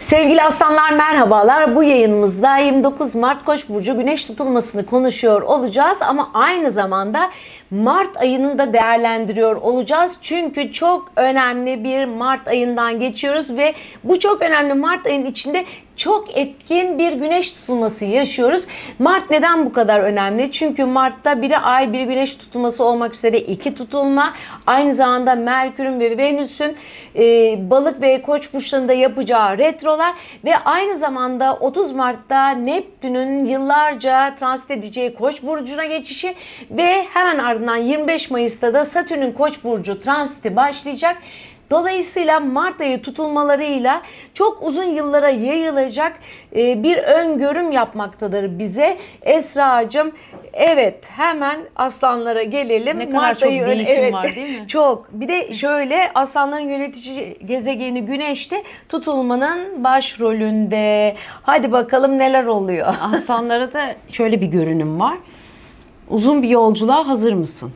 Sevgili aslanlar merhabalar. Bu yayınımızda 29 Mart Koç burcu güneş tutulmasını konuşuyor olacağız ama aynı zamanda Mart ayını da değerlendiriyor olacağız. Çünkü çok önemli bir Mart ayından geçiyoruz ve bu çok önemli Mart ayının içinde çok etkin bir güneş tutulması yaşıyoruz. Mart neden bu kadar önemli? Çünkü Mart'ta biri ay bir güneş tutulması olmak üzere iki tutulma. Aynı zamanda Merkür'ün ve Venüs'ün e, balık ve koç burçlarında yapacağı retrolar ve aynı zamanda 30 Mart'ta Neptün'ün yıllarca transit edeceği koç burcuna geçişi ve hemen ardından 25 Mayıs'ta da Satürn'ün koç burcu transiti başlayacak. Dolayısıyla Mart ayı tutulmalarıyla çok uzun yıllara yayılacak e, bir öngörüm yapmaktadır bize. Esra'cığım evet hemen aslanlara gelelim. Ne kadar çok ayı- değişim var, değil mi? Çok. Bir de şöyle aslanların yönetici gezegeni Güneş de tutulmanın başrolünde. Hadi bakalım neler oluyor. Aslanlara da şöyle bir görünüm var. Uzun bir yolculuğa hazır mısın?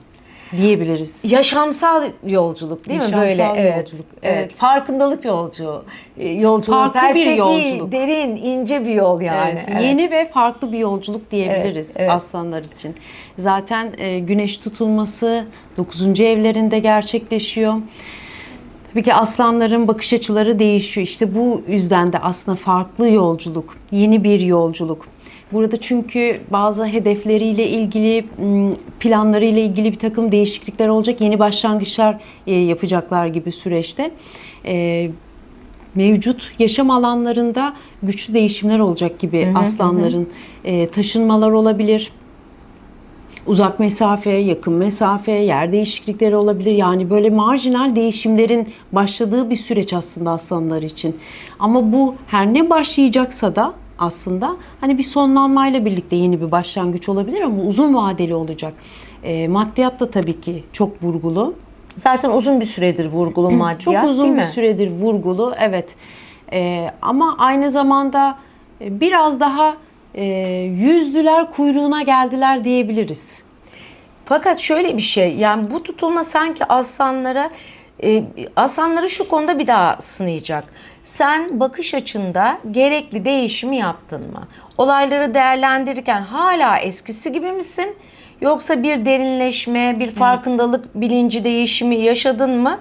Diyebiliriz. Yaşamsal yolculuk değil mi Yaşamsal böyle? Evet. yolculuk, Evet. evet. Farkındalık yolculuğu. e, Yolculuğu. Farklı bir felsefi, yolculuk. derin, ince bir yol yani. Evet, Yeni ve farklı bir yolculuk diyebiliriz Evet, evet. aslanlar için. Zaten e, güneş tutulması 9. evlerinde gerçekleşiyor. Tabii ki aslanların bakış açıları değişiyor. İşte bu yüzden de aslında farklı yolculuk, yeni bir yolculuk. Burada çünkü bazı hedefleriyle ilgili, planlarıyla ilgili bir takım değişiklikler olacak. Yeni başlangıçlar e, yapacaklar gibi süreçte. E, mevcut yaşam alanlarında güçlü değişimler olacak gibi aslanların e, taşınmalar olabilir. Uzak mesafe, yakın mesafe, yer değişiklikleri olabilir. Yani böyle marjinal değişimlerin başladığı bir süreç aslında aslanlar için. Ama bu her ne başlayacaksa da aslında hani bir sonlanmayla birlikte yeni bir başlangıç olabilir ama uzun vadeli olacak. E, maddiyat da tabii ki çok vurgulu. Zaten uzun bir süredir vurgulu maddiyat Çok değil uzun bir mi? süredir vurgulu, evet. Ee, ama aynı zamanda e, biraz daha e, yüzdüler kuyruğuna geldiler diyebiliriz. Fakat şöyle bir şey yani bu tutulma sanki aslanlara e, aslanları şu konuda bir daha sınayacak. Sen bakış açında gerekli değişimi yaptın mı? Olayları değerlendirirken hala eskisi gibi misin? Yoksa bir derinleşme, bir farkındalık bilinci değişimi yaşadın mı?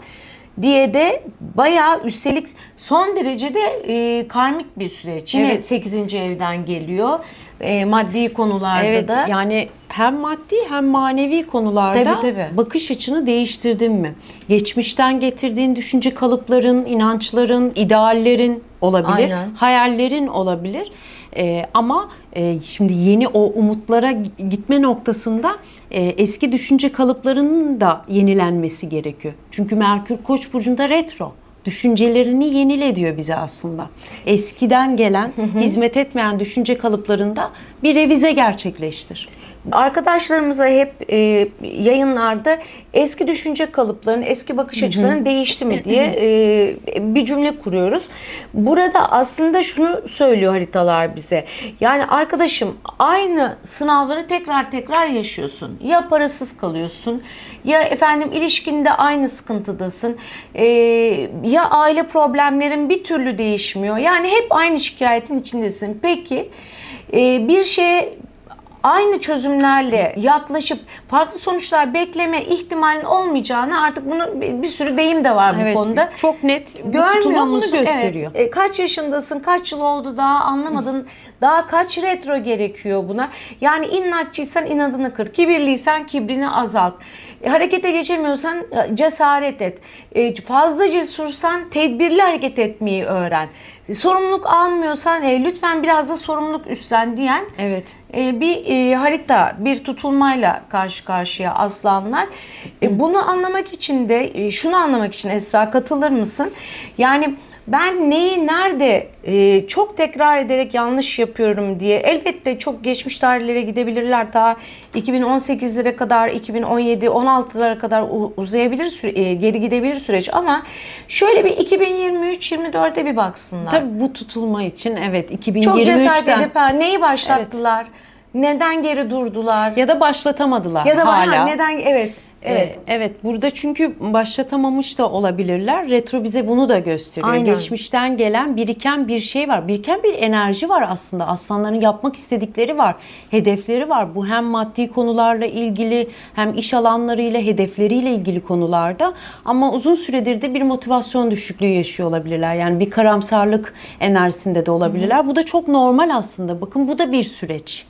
diye de bayağı üstelik son derecede e, karmik bir süreç. Yine Evet. 8. evden geliyor. E, maddi konularda Evet da. yani hem maddi hem manevi konularda Tabii, tabii. bakış açını değiştirdin mi? Geçmişten getirdiğin düşünce kalıpların, inançların, ideallerin olabilir, Aynen. hayallerin olabilir. Ee, ama e, şimdi yeni o umutlara gi- gitme noktasında e, eski düşünce kalıplarının da yenilenmesi gerekiyor. Çünkü Merkür Koç burcunda retro. Düşüncelerini yenile diyor bize aslında. Eskiden gelen, hizmet etmeyen düşünce kalıplarında bir revize gerçekleştir. Arkadaşlarımıza hep e, yayınlarda eski düşünce kalıplarının, eski bakış açılarının değişti mi diye e, bir cümle kuruyoruz. Burada aslında şunu söylüyor haritalar bize. Yani arkadaşım aynı sınavları tekrar tekrar yaşıyorsun. Ya parasız kalıyorsun, ya efendim ilişkinde aynı sıkıntıdasın, e, ya aile problemlerin bir türlü değişmiyor. Yani hep aynı şikayetin içindesin. Peki e, bir şeye aynı çözümlerle yaklaşıp farklı sonuçlar bekleme ihtimalin olmayacağını artık bunu bir sürü deyim de var bu Evet, konuda. Çok net. bu Görmüyor musun? bunu gösteriyor. Evet. E, kaç yaşındasın? Kaç yıl oldu daha anlamadın. daha kaç retro gerekiyor buna? Yani inatçıysan inadını kır. Kibirliysen kibrini azalt. E, harekete geçemiyorsan e, cesaret et. E, fazla cesursan tedbirli hareket etmeyi öğren. E, sorumluluk almıyorsan e, lütfen biraz da sorumluluk üstlen diyen Evet. e, bir e, harita, bir tutulmayla karşı karşıya aslanlar. E, bunu anlamak için de e, şunu anlamak için Esra katılır mısın? Yani ben neyi nerede e, çok tekrar ederek yanlış yapıyorum diye elbette çok geçmiş tarihlere gidebilirler. Ta 2018'lere kadar, 2017, 16'lara kadar uzayabilir, süre- e, geri gidebilir süreç ama şöyle bir 2023-24'e bir baksınlar. Tabii bu tutulma için evet çok cesaret 2023'ten edip ha, neyi başlattılar? Neden geri durdular? ya da başlatamadılar Ya da hala. ha, neden evet Evet. Evet. evet. Burada çünkü başlatamamış da olabilirler. Retro bize bunu da gösteriyor. Aynen. Geçmişten gelen biriken bir şey var. Biriken bir enerji var aslında. Aslanların yapmak istedikleri var. Hedefleri var. Bu hem maddi konularla ilgili hem iş alanlarıyla, hedefleriyle ilgili konularda. Ama uzun süredir de bir motivasyon düşüklüğü yaşıyor olabilirler. Yani bir karamsarlık enerjisinde de olabilirler. Bu da çok normal aslında. Bakın bu da bir süreç.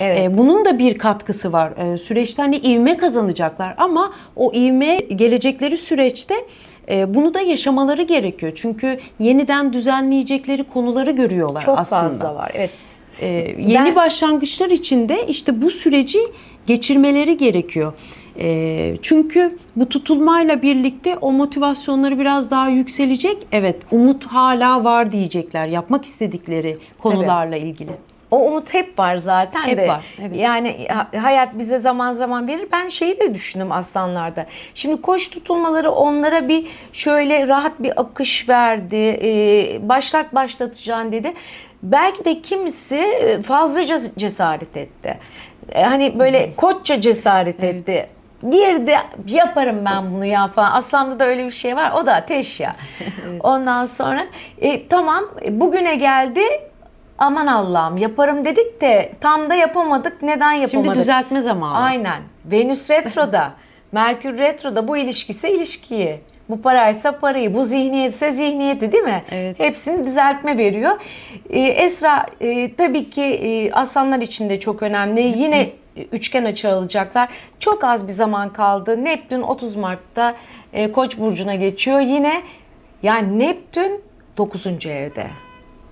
Evet. Ee, bunun da bir katkısı var. Ee, süreçte hani ivme kazanacaklar ama o ivme gelecekleri süreçte e, bunu da yaşamaları gerekiyor. Çünkü yeniden düzenleyecekleri konuları görüyorlar Çok aslında. fazla var. Evet. Ee, yeni Ben- başlangıçlar için de işte bu süreci geçirmeleri gerekiyor. Ee, çünkü bu tutulmayla birlikte o motivasyonları biraz daha yükselecek. Evet, umut hala var diyecekler yapmak istedikleri konularla ilgili. O umut hep var zaten Hep de. var, evet. Yani ha- hayat bize zaman zaman verir. Ben şeyi de düşündüm aslanlarda. Şimdi koç tutulmaları onlara bir şöyle rahat bir akış verdi. Ee, başlat başlatacaksın dedi. Belki de kimisi fazlaca cesaret etti. Ee, Hani böyle koçça cesaret etti. Girdi yaparım ben bunu ya falan. Aslında da öyle bir şey var. O da ateş ya. Ondan sonra e, tamam bugüne geldi. Aman Allah'ım yaparım dedik de tam da yapamadık. Neden yapamadık? Şimdi düzeltme zamanı. Aynen. Venüs retroda, Merkür retroda bu ilişkisi ilişkiyi. Bu paraysa parayı, bu zihniyetse zihniyeti değil mi? Evet. Hepsini düzeltme veriyor. Ee, Esra e, tabii ki e, aslanlar için de çok önemli. Yine üçgen açı alacaklar. Çok az bir zaman kaldı. Neptün 30 Mart'ta e, Koç burcuna geçiyor. Yine yani Neptün 9. evde.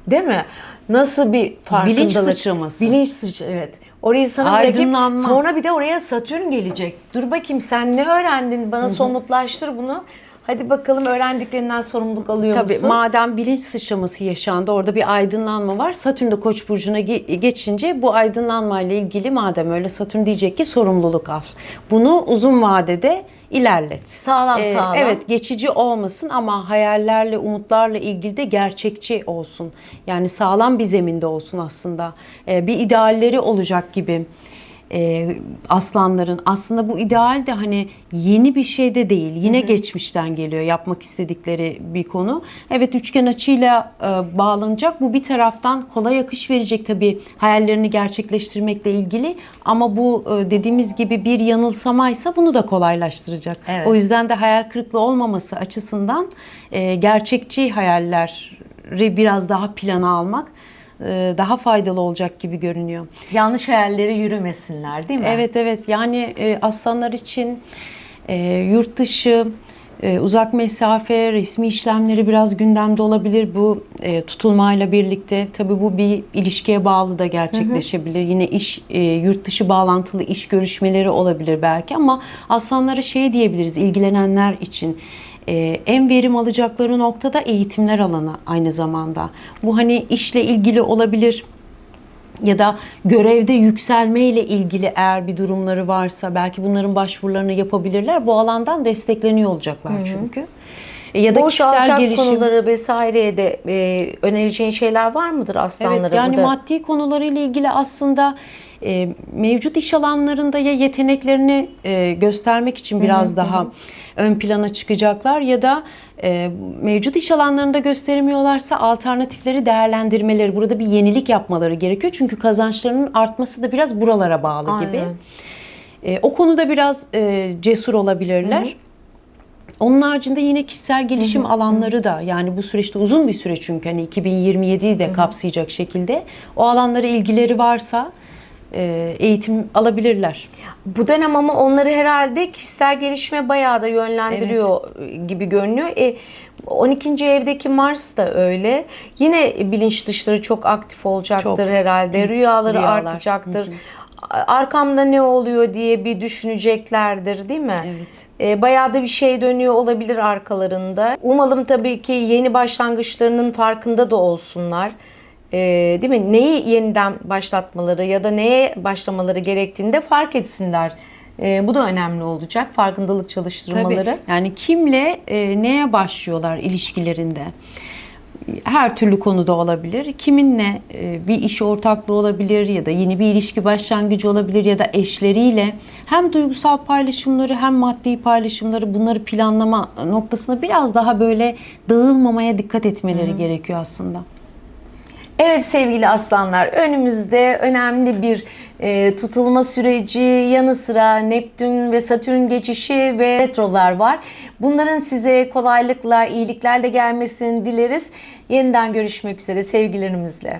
Değil mi? Nasıl bir farkındalık. Bilinç sıçraması. Bilinç sıçraması. Evet. Orayı sana. Aydınlanma. Sonra bir de oraya Satürn gelecek. Dur bakayım sen ne öğrendin? Bana somutlaştır bunu. Hadi bakalım öğrendiklerinden sorumluluk alıyor Tabii musun? madem bilinç sıçraması yaşandı orada bir aydınlanma var. Satürn de Koç burcuna ge- geçince bu aydınlanmayla ilgili madem öyle Satürn diyecek ki sorumluluk al. Bunu uzun vadede ilerlet. Sağlam Ee, sağlam. Evet geçici olmasın ama hayallerle, umutlarla ilgili de gerçekçi olsun. Yani sağlam bir zeminde olsun aslında. Ee, bir idealleri olacak gibi e, aslanların. Aslında bu ideal de hani yeni bir şey de değil. Yine geçmişten geliyor yapmak istedikleri bir konu. Evet üçgen açıyla e, bağlanacak. Bu bir taraftan kolay akış verecek tabii hayallerini gerçekleştirmekle ilgili. Ama bu e, dediğimiz gibi bir yanılsamaysa bunu da kolaylaştıracak. Evet. O yüzden de hayal kırıklığı olmaması açısından e, gerçekçi hayalleri biraz daha plana almak daha faydalı olacak gibi görünüyor. Yanlış hayalleri yürümesinler değil mi? Evet evet yani e, aslanlar için e, yurt dışı, e, uzak mesafe, resmi işlemleri biraz gündemde olabilir bu e, tutulmayla birlikte. Tabii bu bir ilişkiye bağlı da gerçekleşebilir. Yine iş e, yurt dışı bağlantılı iş görüşmeleri olabilir belki ama aslanlara şey diyebiliriz ilgilenenler için. E, en verim alacakları noktada eğitimler alanı aynı zamanda. Bu hani işle ilgili olabilir ya da görevde yükselme ile ilgili eğer bir durumları varsa belki bunların başvurularını yapabilirler. Bu alandan destekleniyor olacaklar çünkü. E, Ya da Borç kişisel alacak gelişim. konuları vesaireye de e, önereceğin şeyler var mıdır aslanlara? Evet yani burada? maddi konularıyla ilgili aslında e, mevcut iş alanlarında ya yeteneklerini e, göstermek için biraz daha ön plana çıkacaklar ya da e, mevcut iş alanlarında gösteremiyorlarsa alternatifleri değerlendirmeleri, burada bir yenilik yapmaları gerekiyor. Çünkü kazançlarının artması da biraz buralara bağlı gibi. Aynen. E, o konuda biraz e, cesur olabilirler. Onun haricinde yine kişisel gelişim alanları da yani bu süreçte uzun bir süre çünkü hani 2027'yi de kapsayacak şekilde o alanlara ilgileri varsa e, eğitim alabilirler. Bu dönem ama onları herhalde kişisel gelişime bayağı da yönlendiriyor gibi görünüyor. E, 12. evdeki Mars da öyle. Yine bilinç dışları çok aktif olacaktır Çok. herhalde. Rüyaları Rüyalar. artacaktır. Arkamda ne oluyor diye bir düşüneceklerdir değil mi? Evet. E, bayağı da bir şey dönüyor olabilir arkalarında. Umalım tabii ki yeni başlangıçlarının farkında da olsunlar. E, değil mi? Neyi yeniden başlatmaları ya da neye başlamaları gerektiğini de fark etsinler. E, bu da önemli olacak. Farkındalık çalıştırmaları. Tabii. Yani kimle e, neye başlıyorlar ilişkilerinde? Her türlü konuda olabilir. Kiminle e, bir iş ortaklığı olabilir ya da yeni bir ilişki başlangıcı olabilir ya da eşleriyle hem duygusal paylaşımları hem maddi paylaşımları bunları planlama noktasında biraz daha böyle dağılmamaya dikkat etmeleri gerekiyor aslında. Evet sevgili aslanlar önümüzde önemli bir e, tutulma süreci yanı sıra Neptün ve Satürn geçişi ve retrolar var. Bunların size kolaylıkla iyiliklerle gelmesini dileriz. Yeniden görüşmek üzere sevgilerimizle.